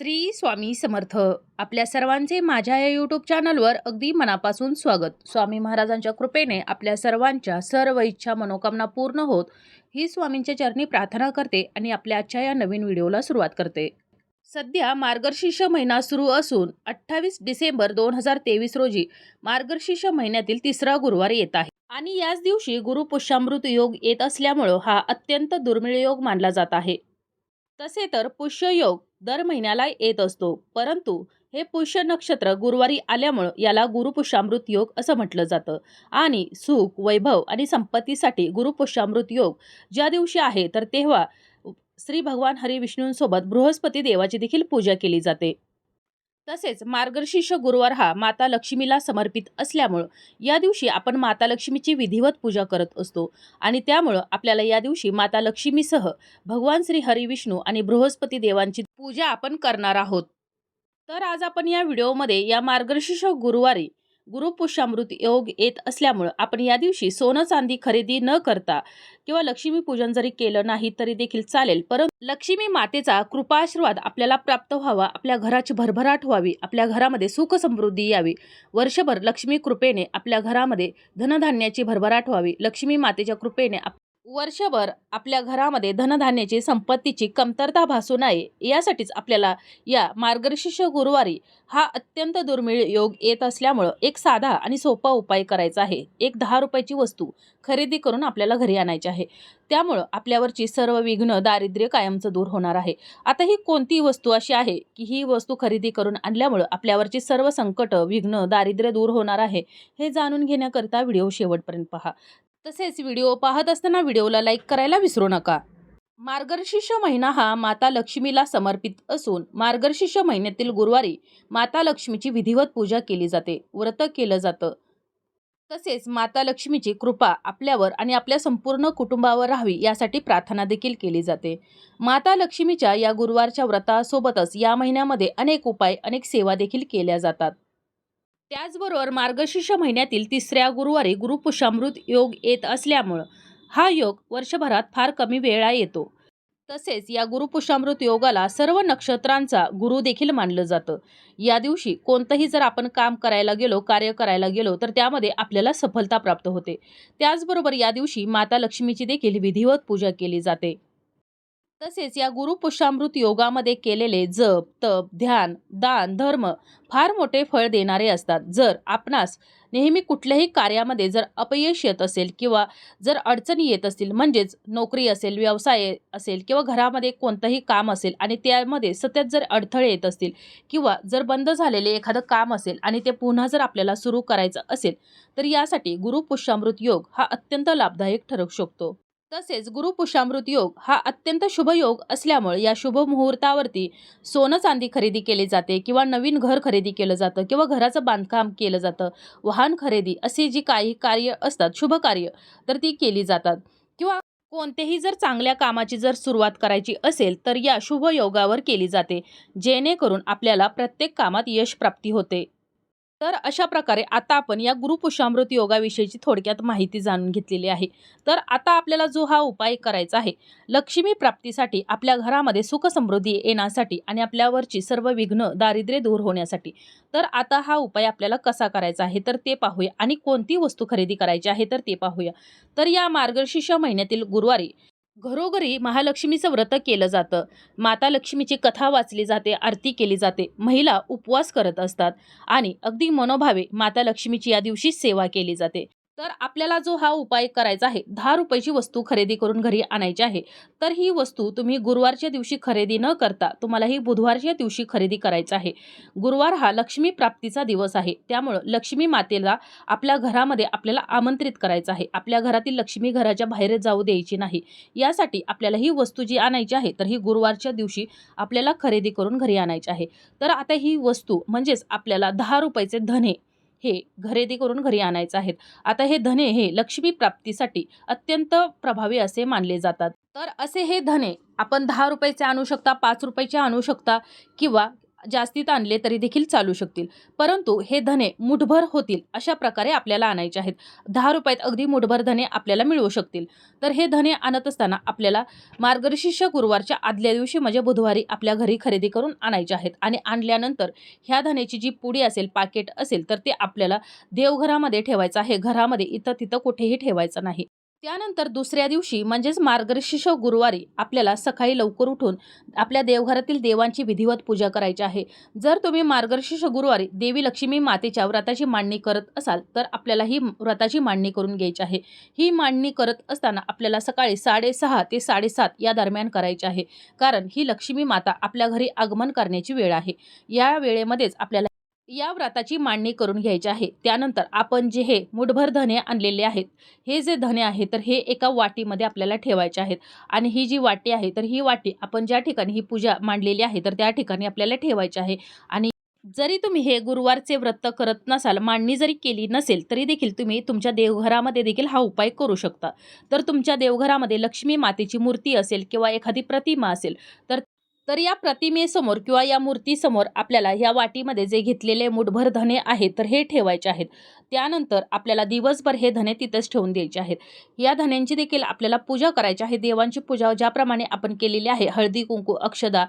श्री स्वामी समर्थ. आपल्या सर्वांचे माझ्या या यूट्यूब चॅनलवर अगदी मनापासून स्वागत. स्वामी महाराजांच्या कृपेने आपल्या सर्वांच्या सर्व इच्छा मनोकामना पूर्ण होत ही स्वामींच्या चरणी प्रार्थना करते आणि आपल्या आजच्या या नवीन व्हिडिओला सुरुवात करते. सध्या मार्गशीर्ष महिना सुरू असून अठ्ठावीस डिसेंबर दोन हजार तेवीस रोजी मार्गशीर्ष महिन्यातील तिसरा गुरुवार येत आहे. आणि याच दिवशी गुरुपुष्यामृत योग येत असल्यामुळं हा अत्यंत दुर्मिळ योग मानला जात आहे. तसे तर पुष्ययोग दर महिन्याला येत असतो. परंतु हे पुष्य नक्षत्र गुरुवारी आल्यामुळं याला गुरुपुष्यामृत योग असं म्हटलं जातं. आणि सुख वैभव आणि संपत्तीसाठी गुरुपुष्यामृत योग ज्या दिवशी आहे तर तेव्हा श्री भगवान हरी विष्णूंसोबत बृहस्पती देवाची देखील पूजा केली जाते. तसेच मार्गशीर्ष गुरुवार हा माता लक्ष्मीला समर्पित असल्यामुळं या दिवशी आपण माता लक्ष्मीची विधिवत पूजा करत असतो. आणि त्यामुळं आपल्याला या दिवशी माता लक्ष्मीसह भगवान श्री हरिविष्णू आणि बृहस्पती देवांची पूजा आपण करणार आहोत. तर आज आपण या व्हिडिओमध्ये या मार्गशीर्ष गुरुवारी गुरुपुष्यामृत योग येत असल्यामुळं आपण या दिवशी सोनं चांदी खरेदी न करता किंवा लक्ष्मी पूजन जरी केलं नाही तरी देखील चालेल. परंतु लक्ष्मी मातेचा कृपाशीर्वाद आपल्याला प्राप्त व्हावा आपल्या घराची भरभराट व्हावी आपल्या घरामध्ये सुख समृद्धी यावी. वर्षभर लक्ष्मी कृपेने आपल्या घरामध्ये धनधान्याची भरभराट व्हावी. लक्ष्मी मातेच्या कृपेने आप वर्षभर आपल्या घरामध्ये धनधान्याची संपत्तीची कमतरता भासू नये यासाठीच आपल्याला या मार्गशीर्ष गुरुवारी हा अत्यंत दुर्मिळ योग येत असल्यामुळं एक साधा आणि सोपा उपाय करायचा आहे. एक दहा रुपयाची वस्तू खरेदी करून आपल्याला घरी आणायची आहे. त्यामुळं आपल्यावरची सर्व विघ्न दारिद्र्य कायमचं दूर होणार आहे. आता ही कोणती वस्तू अशी आहे की ही वस्तू खरेदी करून आणल्यामुळं आपल्यावरची सर्व संकट विघ्न दारिद्र्य दूर होणार आहे हे जाणून घेण्याकरिता व्हिडिओ शेवटपर्यंत पहा. तसेच व्हिडिओ पाहत असताना व्हिडिओला लाईक करायला विसरू नका. मार्गशीर्ष महिना हा माता लक्ष्मीला समर्पित असून मार्गशीर्ष महिन्यातील गुरुवारी माता लक्ष्मीची विधिवत पूजा केली जाते व्रत केलं जातं. तसेच माता लक्ष्मीची कृपा आपल्यावर आणि आपल्या संपूर्ण कुटुंबावर राहावी यासाठी प्रार्थना देखील केली जाते. माता लक्ष्मीच्या या गुरुवारच्या व्रतासोबतच या महिन्यामध्ये अनेक उपाय अनेक सेवा देखील केल्या जातात. त्याचबरोबर मार्गशीर्ष महिन्यातील तिसऱ्या गुरुवारी गुरुपुषामृत योग येत असल्यामुळं हा योग वर्षभरात फार कमी वेळा येतो. तसेच या गुरुपुषामृत योगाला सर्व नक्षत्रांचा गुरु देखील मानलं जातं. या दिवशी कोणतंही जर आपण काम करायला गेलो कार्य करायला गेलो तर त्यामध्ये आपल्याला सफलता प्राप्त होते. त्याचबरोबर या दिवशी माता लक्ष्मीची देखील विधिवत पूजा केली जाते. तसेच या गुरुपुष्यामृत योगामध्ये केलेले जप तप ध्यान दान धर्म फार मोठे फळ देणारे असतात. जर आपणास नेहमी कुठल्याही कार्यामध्ये जर अपयश येत असेल किंवा जर अडचणी येत असतील म्हणजेच नोकरी असेल व्यवसाय असेल किंवा घरामध्ये कोणतंही काम असेल आणि त्यामध्ये सतत जर अडथळे येत असतील किंवा जर बंद झालेले एखादं काम असेल आणि ते पुन्हा जर आपल्याला सुरू करायचं असेल तर यासाठी गुरुपुष्यामृत योग हा अत्यंत लाभदायक ठरू शकतो. तसेच गुरुपुषामृत योग हा अत्यंत शुभ योग असल्यामुळे या शुभ मुहूर्तावरती सोनं चांदी खरेदी केली जाते किंवा नवीन घर खरेदी केलं जातं किंवा घराचं बांधकाम केलं जातं वाहन खरेदी अशी जी काही कार्य असतात शुभ कार्य तर ती केली जातात. किंवा कोणतेही जर चांगल्या कामाची जर सुरुवात करायची असेल तर या शुभ योगावर केली जाते जेणेकरून आपल्याला प्रत्येक कामात यश प्राप्ती होते. तर अशा प्रकारे आता आपण या गुरुपुषामृत योगाविषयीची थोडक्यात माहिती जाणून घेतलेली आहे. तर आता आपल्याला जो हा उपाय करायचा आहे लक्ष्मी प्राप्तीसाठी आपल्या घरामध्ये सुख समृद्धी येण्यासाठी आणि आपल्यावरची सर्व विघ्न दारिद्र्य दूर होण्यासाठी तर आता हा उपाय आपल्याला कसा करायचा आहे तर ते पाहूया. आणि कोणती वस्तू खरेदी करायची आहे तर ते पाहूया. तर या मार्गशीर्ष महिन्यातील गुरुवारी घरोघरी महालक्ष्मीचं व्रत केलं जातं. माता लक्ष्मीची कथा वाचली जाते आरती केली जाते. महिला उपवास करत असतात आणि अगदी मनोभावे माता लक्ष्मीची या दिवशी सेवा केली जाते. तर आपल्याला जो हा उपाय करायचा आहे दहा रुपयाची वस्तू खरेदी करून घरी आणायची आहे तर ही वस्तू तुम्ही गुरुवारच्या दिवशी खरेदी न करता तुम्हाला ही बुधवारच्या दिवशी खरेदी करायचं आहे. गुरुवार हा लक्ष्मी प्राप्तीचा दिवस आहे त्यामुळं लक्ष्मी मातेला आपल्या घरामध्ये आपल्याला आमंत्रित करायचं आहे. आपल्या घरातील लक्ष्मी घराच्या बाहेर जाऊ द्यायची नाही. यासाठी आपल्याला ही वस्तू जी आणायची आहे तर ही गुरुवारच्या दिवशी आपल्याला खरेदी करून घरी आणायची आहे. तर आता ही वस्तू म्हणजेच आपल्याला दहा रुपयाचे धने हे खरेदी करून घरी आणायचं आहेत. आता हे धने हे लक्ष्मी प्राप्तीसाठी अत्यंत प्रभावी असे मानले जातात. तर असे हे धने आपण दहा रुपयाचे आणू शकता पाच रुपयाचे आणू शकता किंवा जास्तीत आणले तरी देखील चालू शकतील. परंतु हे धने मुठभर होतील अशा प्रकारे आपल्याला आणायचे आहेत. दहा रुपयात अगदी मुठभर धने आपल्याला मिळू शकतील. तर हे धने आणत असताना आपल्याला मार्गशीर्ष गुरुवारच्या आदल्या दिवशी म्हणजे बुधवारी आपल्या घरी खरेदी करून आणायचे आहेत. आणि आणल्यानंतर ह्या धनेची जी पुडी असेल पाकिट असेल तर ते आपल्याला देवघरामध्ये ठेवायचं आहे. घरामध्ये इथं तिथं कुठेही ठेवायचं नाही. त्यानंतर दुसऱ्या दिवशी म्हणजेच मार्गशीर्ष गुरुवारी आपल्याला सकाळी लवकर उठून आपल्या देवघरातील देवांची विधिवत पूजा करायची आहे. जर तुम्ही मार्गशीर्ष गुरुवारी देवी लक्ष्मी मातेच्या व्रताची मांडणी करत असाल तर आपल्याला ही व्रताची मांडणी करून घ्यायची आहे. ही मांडणी करत असताना आपल्याला सकाळी साडेसहा ते साडेसात या दरम्यान करायची आहे. कारण ही लक्ष्मी माता आपल्या घरी आगमन करण्याची वेळ आहे. या वेळेमध्येच आपल्याला या व्रताची मांडणी करून घ्यायची आहे. त्यानंतर आपण जे हे मुठभर धने आणलेले आहेत हे जे धने आहे तर हे एका वाटीमध्ये आपल्याला ठेवायचे आहेत. आणि ही जी वाटी आहे तर ही वाटी आपण ज्या ठिकाणी ही पूजा मांडलेली आहे तर त्या ठिकाणी आपल्याला ठेवायची आहे. आणि जरी तुम्ही हे गुरुवारचे व्रत करत नसाल मांडणी जरी केली नसेल तरी देखील तुम्ही तुमच्या देवघरामध्ये देखील हा उपाय करू शकता. तर तुमच्या देवघरामध्ये लक्ष्मी मातेची मूर्ती असेल किंवा एखादी प्रतिमा असेल तर तर या प्रतिमेसमोर किंवा या मूर्तीसमोर आपल्याला या वाटीमध्ये जे घेतलेले मुठभर धने आहेत तर हे ठेवायचे आहेत. त्यानंतर आपल्याला दिवसभर हे धने तिथंच ठेवून द्यायचे आहेत. या धन्यांची देखील आपल्याला पूजा करायची आहे. देवांची पूजा ज्याप्रमाणे आपण केलेली आहे हळदी कुंकू अक्षदा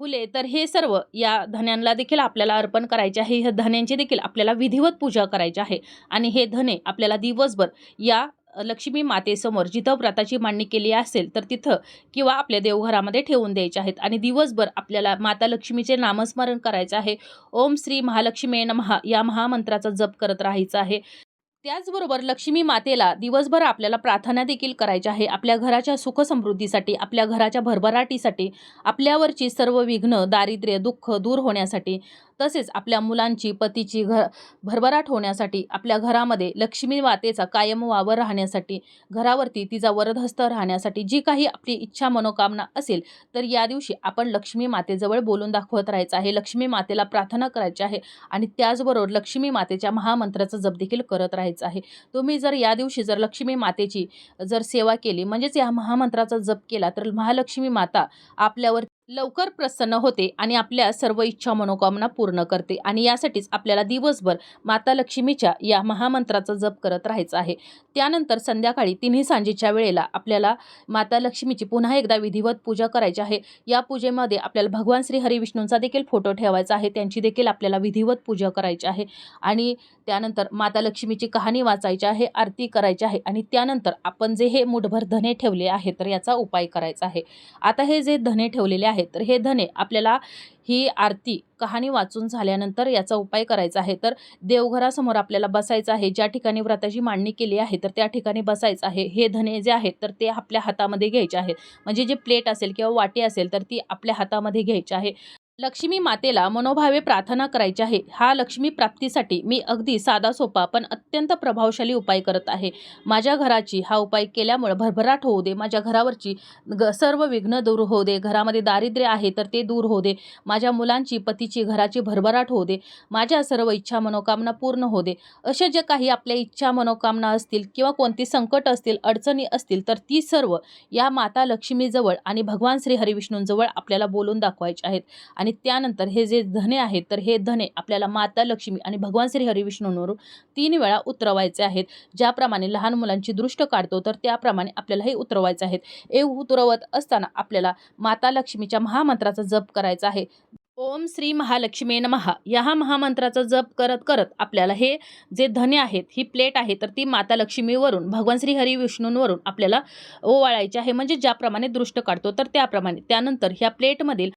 फुले तर हे सर्व या धन्यांना देखील आपल्याला अर्पण करायचे आहे. ह्या धन्यांची देखील आपल्याला विधिवत पूजा करायची आहे. आणि हे धने आपल्याला दिवसभर या लक्ष्मी मातेसमोर जिथं व्रताची मांडणी केली असेल तर तिथं किंवा आपल्या देवघरामध्ये ठेवून द्यायचे आहेत. आणि दिवसभर आपल्याला माता लक्ष्मीचे नामस्मरण करायचं आहे. ओम श्री महालक्ष्मी महा या महामंत्राचा जप करत राहायचं आहे. त्याचबरोबर लक्ष्मी मातेला दिवसभर आपल्याला प्रार्थना देखील करायच्या आहे. आपल्या घराच्या सुखसमृद्धीसाठी आपल्या घराच्या भरभराटीसाठी आपल्यावरची सर्व विघ्न दारिद्र्य दुःख दूर होण्यासाठी. तसेच आपल्या मुलांची पतीची घर भरभराट होण्यासाठी आपल्या घरामध्ये लक्ष्मी मातेचा कायम वावर राहण्यासाठी घरावरती तिचा वरदहस्त राहण्यासाठी जी काही आपली इच्छा मनोकामना असेल तर या दिवशी आपण लक्ष्मी मातेजवळ बोलून दाखवत राहायचं आहे. लक्ष्मी मातेला प्रार्थना करायची आहे आणि त्याचबरोबर लक्ष्मी मातेच्या महामंत्राचा जप देखील करत राहायचं आहे. तुम्ही जर या दिवशी जर लक्ष्मी मातेची जर सेवा केली म्हणजेच या महामंत्राचा जप केला तर महालक्ष्मी माता आपल्यावर लवकर प्रसन्न होते आणि आपल्या सर्व इच्छा मनोकामना पूर्ण करते. आणि यासाठीच आपल्याला दिवसभर माता लक्ष्मीच्या या महामंत्राचा जप करत राहायचं आहे. त्यानंतर संध्याकाळी तिन्ही सांजेच्या वेळेला आपल्याला माता लक्ष्मीची पुन्हा एकदा विधिवत पूजा करायची आहे. या पूजेमध्ये आपल्याला भगवान श्री हरिविष्णूंचा देखील फोटो ठेवायचा आहे. त्यांची देखील आपल्याला विधिवत पूजा करायची आहे. आणि त्यानंतर माता लक्ष्मीची कहाणी वाचायची आहे आरती करायची आहे आणि त्यानंतर आपण जे हे मुठभर धने ठेवले आहे तर याचा उपाय करायचा आहे. आता हे जे धने ठेवलेले आहे आहे. तर हे धने आपल्याला ही आरती कहाणी वाचून झाल्यानंतर याचा उपाय करायचा आहे. तर देवघरासमोर आपल्याला बसायचं आहे. ज्या ठिकाणी व्रताची मांडणी केली आहे तर त्या ठिकाणी बसायचं आहे. हे धने जे आहेत तर ते आपल्या हातामध्ये घ्यायचे आहेत म्हणजे जे प्लेट असेल किंवा वाटी असेल तर ती आपल्या हातामध्ये घ्यायची आहे. लक्ष्मी मातेला मनोभावे प्रार्थना करायची आहे. हा लक्ष्मी प्राप्तीसाठी मी अगदी साधा सोपा पण अत्यंत प्रभावशाली उपाय करत आहे. माझ्या घराची हा उपाय केल्यामुळे भरभराट होऊ दे. माझ्या घरावरची ग सर्व विघ्न दूर होऊ दे. घरामध्ये दारिद्र्य आहे तर ते दूर होऊ दे. माझ्या मुलांची पतीची घराची भरभराट होऊ दे. माझ्या सर्व इच्छा मनोकामना पूर्ण होऊ दे. अशा जे काही आपल्या इच्छा मनोकामना असतील किंवा कोणती संकट असतील अडचणी असतील तर ती सर्व या माता लक्ष्मीजवळ आणि भगवान श्री हरिविष्णूंजवळ आपल्याला बोलून दाखवायचे आहेत. आणि आणि त्यानंतर हे जे धने आहेत तर हे धने आपल्याला माता लक्ष्मी आणि भगवान श्री हरिविष्णूंवरून तीन वेळा उतरवायचे आहेत. ज्याप्रमाणे लहान मुलांची दृष्ट काढतो तर त्याप्रमाणे आपल्याला हे उतरवायचे आहेत. हे उतरवत असताना आपल्याला माता लक्ष्मीच्या महामंत्राचा जप करायचा आहे. ओम श्री महालक्ष्मी नमहा या महामंत्राचा जप करत करत आपल्याला हे जे धने आहेत ही प्लेट आहे तर ती माता लक्ष्मीवरून भगवान श्री हरी विष्णूंवरून आपल्याला ओवाळायचे आहे. म्हणजे ज्याप्रमाणे दृष्ट काढतो तर त्याप्रमाणे. त्यानंतर ह्या प्लेटमधील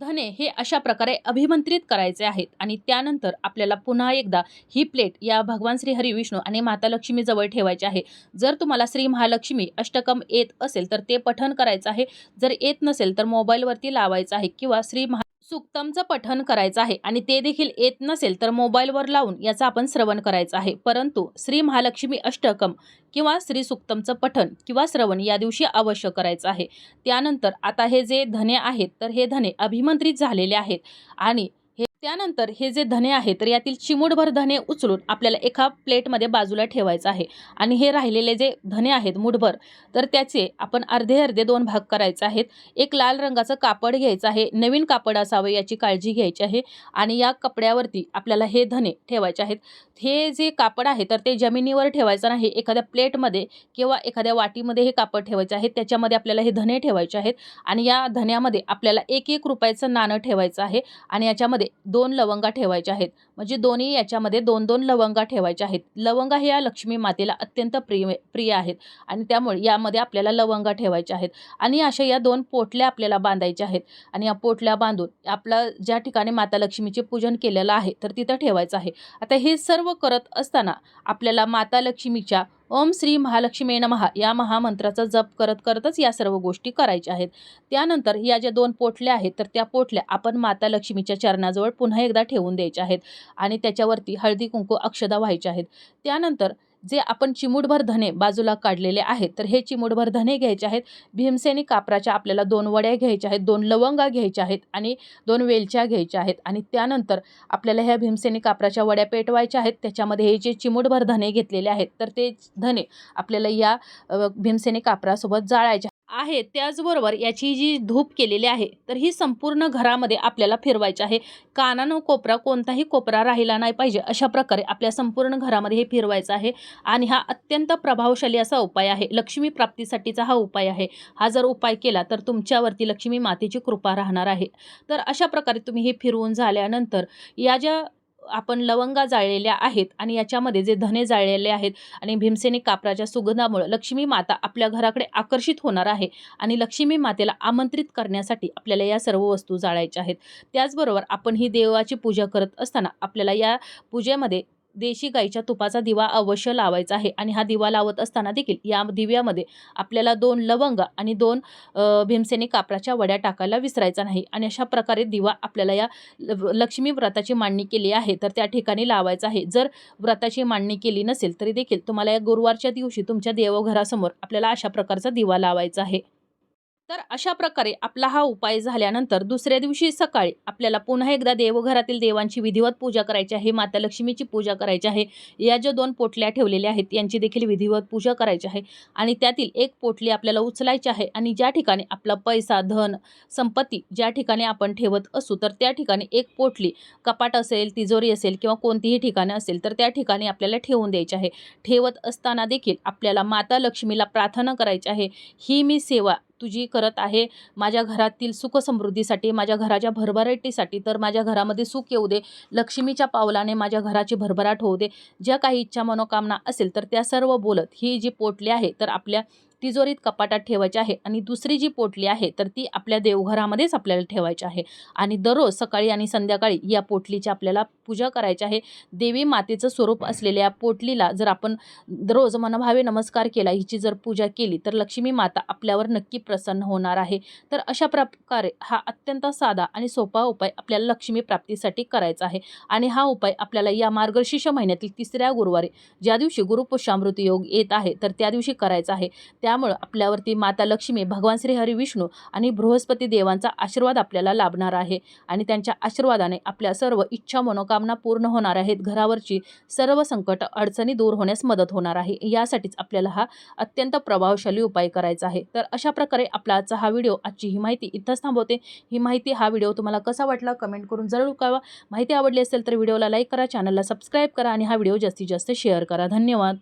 धने हे अशा प्रकारे अभिमंत्रित करायचे आहेत. आणि त्यानंतर आपल्याला पुन्हा एकदा ही प्लेट या भगवान श्री हरी विष्णू आणि माता लक्ष्मीजवळ ठेवायची आहे. जर तुम्हाला श्री महालक्ष्मी अष्टकम येत असेल तर ते पठण करायचं आहे. जर येत नसेल तर मोबाईलवरती लावायचं आहे किंवा श्री महा सुक्तमचं पठन करायचं आहे आणि ते देखील येत नसेल तर मोबाईलवर लावून याचं आपण श्रवण करायचं आहे. परंतु श्री महालक्ष्मी अष्टकम किंवा श्री सुक्तमचं पठन किंवा श्रवण या दिवशी अवश्य करायचं आहे. त्यानंतर आता हे जे धने आहेत तर हे धने अभिमंत्रित झालेले आहेत आणि हे त्यानंतर हे जे धने आहे तर यातील चिमूटभर धने उचलून आपल्याला एका प्लेटमध्ये बाजूला ठेवायचं आहे. आणि हे राहिलेले जे धने आहेत मुठभर तर त्याचे आपण अर्धे अर्धे दोन भाग करायचे आहेत. एक लाल रंगाचं कापड घ्यायचं आहे नवीन कापड असावं याची काळजी घ्यायची आहे. आणि या कपड्यावरती आपल्याला हे धने ठेवायचे आहेत. हे जे कापड आहे तर ते जमिनीवर ठेवायचं नाही एखाद्या प्लेटमध्ये किंवा एखाद्या वाटीमध्ये हे कापड ठेवायचे आहे. त्याच्यामध्ये आपल्याला हे धने ठेवायचे आहेत. आणि या धन्यामध्ये आपल्याला एक एक रुपयाचं नाणं ठेवायचं आहे. आणि याच्यामध्ये दोन लवंगा ठेवायच्या आहेत. म्हणजे दोन्ही याच्यामध्ये दोन दोन लवंगा ठेवायच्या आहेत. लवंगा ह्या लक्ष्मी मातेला अत्यंत प्रिय प्रिय आहेत. आणि त्यामुळे यामध्ये आपल्याला लवंगा ठेवायच्या आहेत. आणि अशा या दोन पोटल्या आपल्याला बांधायच्या आहेत. आणि या पोटल्या बांधून आपलं ज्या ठिकाणी माता लक्ष्मीचे पूजन केलेलं आहे तर तिथं ठेवायचं आहे. आता हे सर्व करत असताना आपल्याला माता लक्ष्मीच्या ओम श्री महालक्ष्मी नमहा या महामंत्राचा जप करत करतच या सर्व गोष्टी करायच्या आहेत. त्यानंतर या ज्या दोन पोटल्या आहेत तर त्या पोटल्या आपण माता लक्ष्मीच्या चरणाजवळ पुन्हा एकदा ठेवून द्यायच्या आहेत आणि त्याच्यावरती हळदी कुंकू अक्षदा व्हायच्या आहेत. त्यानंतर जे आपण चिमूटभर धने बाजूला काढलेले आहेत तर हे चिमूटभर धने घ्यायचे आहेत. भीमसेनी कापराच्या आपल्याला दोन वड्या घ्यायच्या आहेत दोन लवंगा घ्यायच्या आहेत आणि दोन वेलच्या घ्यायच्या आहेत आणि त्यानंतर आपल्याला ह्या भीमसेनी कापराच्या वड्या पेटवायच्या आहेत. त्याच्यामध्ये हे जे चिमूटभर धने घेतलेले आहेत तर ते धने आपल्याला या भीमसेनी कापरासोबत जाळायचे आहे त्याचबरोबर याची जी धूप केलेली आहे तर ही संपूर्ण घरामध्ये आपल्याला फिरवायची आहे. कानानं कोपरा कोणताही कोपरा राहिला नाही पाहिजे अशा प्रकारे आपल्या संपूर्ण घरामध्ये हे फिरवायचं आहे. आणि हा अत्यंत प्रभावशाली असा उपाय आहे. लक्ष्मी प्राप्तीसाठीचा हा उपाय आहे. हा जर उपाय केला तर तुमच्यावरती लक्ष्मी मातेची कृपा राहणार आहे. तर अशा प्रकारे तुम्ही हे फिरवून झाल्यानंतर या ज्या आपण लवंगा जाळलेल्या आहेत आणि याच्यामध्ये जे धने जाळलेले आहेत आणि भीमसेनी कापराच्या सुगंधामुळे लक्ष्मी माता आपल्या घराकडे आकर्षित होणार आहे आणि लक्ष्मी मातेला आमंत्रित करण्यासाठी आपल्याला या सर्व वस्तू जाळायच्या आहेत. त्याचबरोबर आपण ही देवाची पूजा करत असताना आपल्याला या पूजेमध्ये देशी गाईच्या तुपाचा दिवा अवश्य लावायचा आहे. आणि हा दिवा लावत असताना देखील या दिव्यामध्ये आपल्याला दोन लवंग आणि दोन भीमसेने भीमसेनी कापराच्या वड्या टाकायला विसरायचा नाही. आणि अशा प्रकारे दिवा आपल्याला या ल- लक्ष्मी व्रताची मांडणी केली आहे तर त्या ठिकाणी लावायचं आहे. जर व्रताची मांडणी केली नसेल तरी देखील तुम्हाला या गुरुवारच्या दिवशी तुमच्या देवघरासमोर आपल्याला अशा प्रकारचा दिवा लावायचा आहे. तर अशा प्रकारे आपला हा उपाय झाल्यानंतर दुसऱ्या दिवशी सकाळी आपल्याला पुन्हा एकदा देवघरातील देवांची विधिवत पूजा करायची आहे माता लक्ष्मीची पूजा करायची आहे. या ज्या दोन पोटल्या ठेवलेल्या आहेत यांची देखील विधिवत पूजा करायची आहे आणि त्यातील एक पोटली आपल्याला उचलायची आहे आणि ज्या ठिकाणी आपला पैसा धन संपत्ती ज्या ठिकाणी आपण ठेवत असू तर त्या ठिकाणी एक पोटली कपाट असेल तिजोरी असेल किंवा कोणतीही ठिकाणं असेल तर त्या ठिकाणी आपल्याला ठेवून द्यायची आहे. ठेवत असताना देखील आपल्याला माता लक्ष्मीला प्रार्थना करायची आहे. ही मी सेवा तुझी करत आहे माझ्या घरातील सुख समृद्धीसाठी माझ्या घराच्या भरभराटीसाठी तर माझ्या घरामध्ये सुख येऊ दे लक्ष्मीच्या पावलाने माझ्या घराची भरभराट होऊ दे. ज्या काही इच्छा मनोकामना असेल तर त्या सर्व बोलत ही जी पोटली आहे तर आपल्या तिजोरीत कपाटात ठेवायची आहे आणि दुसरी जी पोटली आहे तर ती आपल्या देवघरामध्येच आपल्याला ठेवायची आहे. आणि दररोज सकाळी आणि संध्याकाळी या पोटलीची आपल्याला पूजा करायची आहे. देवी मातेचं स्वरूप असलेल्या या पोटलीला जर आपण दररोज मनभावे नमस्कार केला हिची जर पूजा केली तर लक्ष्मी माता आपल्यावर नक्की प्रसन्न होणार आहे. तर अशा प्रकारे हा अत्यंत साधा आणि सोपा उपाय आपल्याला लक्ष्मी प्राप्तीसाठी करायचा आहे. आणि हा उपाय आपल्याला या मार्गशीर्ष महिन्यातील तिसऱ्या गुरुवारी ज्या दिवशी गुरुपुष्यामृत योग येत आहे तर त्या दिवशी करायचा आहे. त्यामुळं आपल्यावरती माता लक्ष्मी भगवान श्री हरी विष्णू आणि बृहस्पती देवांचा आशीर्वाद आपल्याला लाभणार आहे. आणि त्यांच्या आशीर्वादाने आपल्या सर्व इच्छा मनोकामना पूर्ण होणार आहेत. घरावरची सर्व संकट अडचणी दूर होण्यास मदत होणार आहे. यासाठीच आपल्याला हा अत्यंत प्रभावशाली उपाय करायचा आहे. तर अशा प्रकारे आपला आजचा हा व्हिडिओ आजची ही माहिती इथंच थांबवते. ही माहिती हा व्हिडिओ तुम्हाला कसा वाटला कमेंट करून जरूर कळवा. माहिती आवडली असेल तर व्हिडिओला लाईक करा चॅनलला सबस्क्राईब करा आणि हा व्हिडिओ जास्तीत जास्त शेअर करा. धन्यवाद.